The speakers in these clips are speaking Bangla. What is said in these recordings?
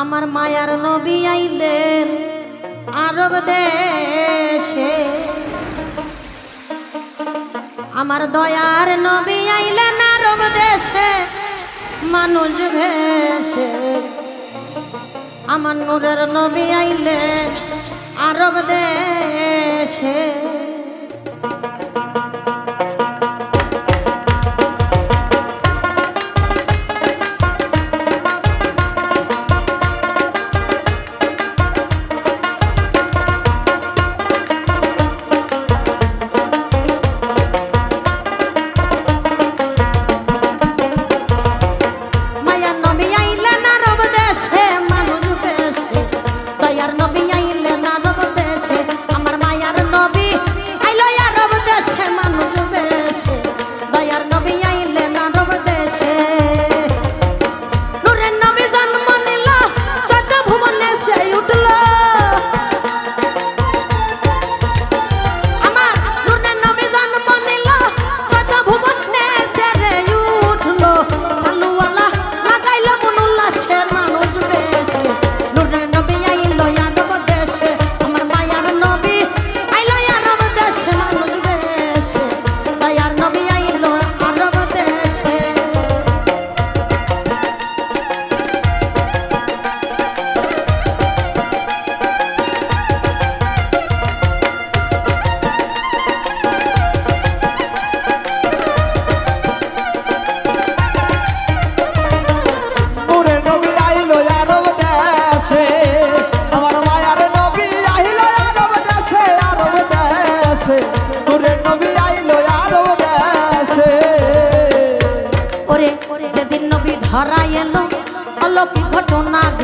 আমার মায়ার নবী আইলেন আরব দেশে। আমার দয়ার নবী আইলেন আরব দেশে, মানুষ ভেসে। আমার নূরের নবী আইলেন আরব দেশে।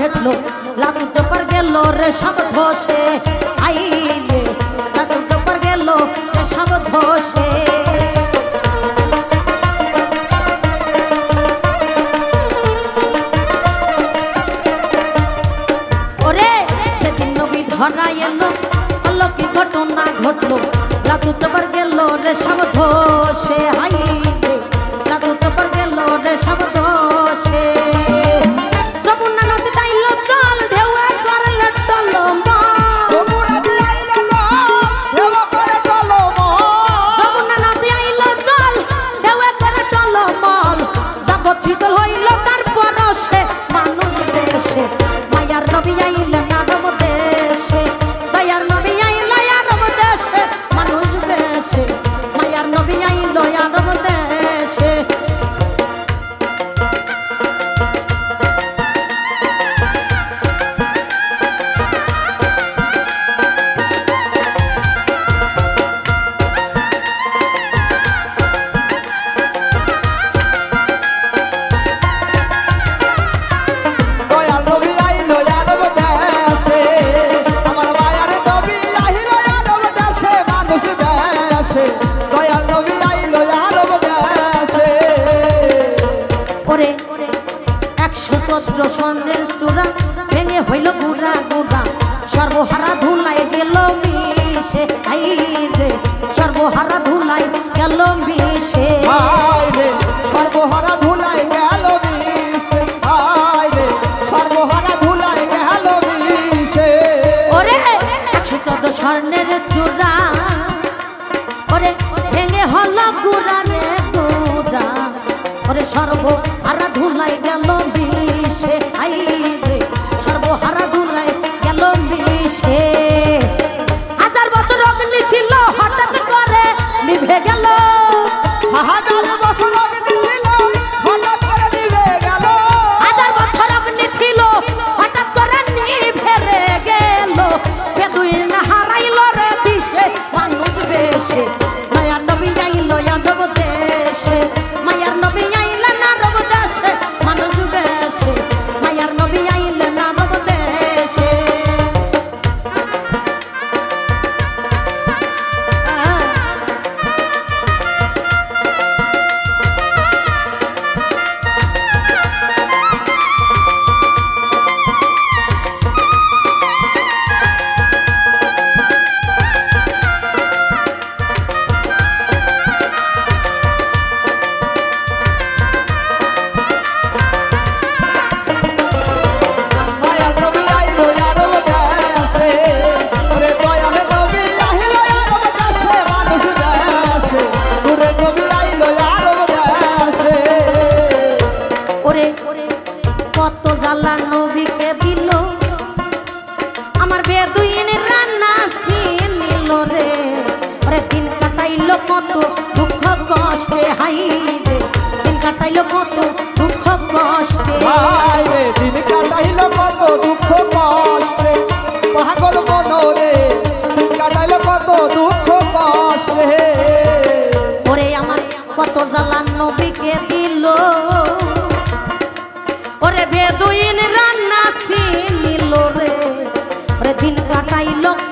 ভেটলো লাটু চপার গেল রে সব ধসে। আইলে লাটু চপার গেল রে সব ধসে। ওরে, সেদিন নবী ধরা এলো, অলৌকিক ঘটনা ঘটলো লাটু চপার গেল রে সব ধসে। আইলে Chito স্বর্ণের চূড়া ভেঙে হইল গুড়া গুড়া। সর্বহারা ধুলাই গেল মিশে আই সর্বহারা ধুলাই গেল মিশে। সর্বহারা ধুলাই গেল স্বর্ণের চূড়া। ওরে ভেঙে হল গুড়া। রে ওরে সর্ব আর ধুলাই গেল কাটাইলো কত দুঃখ কষ্টে হাই রে। দিন কাটাইলো কত দুঃখ কষ্টে। রে দিন কাটাইল কত দুঃখ কষ্টে। পাগল মনরে দিন কাটাইল কত দুঃখ কষ্টে। ওরে আমার কত জ্বালা নবীকে দিল।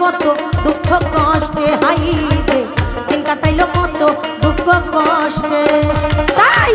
কত দুঃখ কষ্টে হাইতে। দিন কাটাইল কত দুঃখ কষ্টে। তাই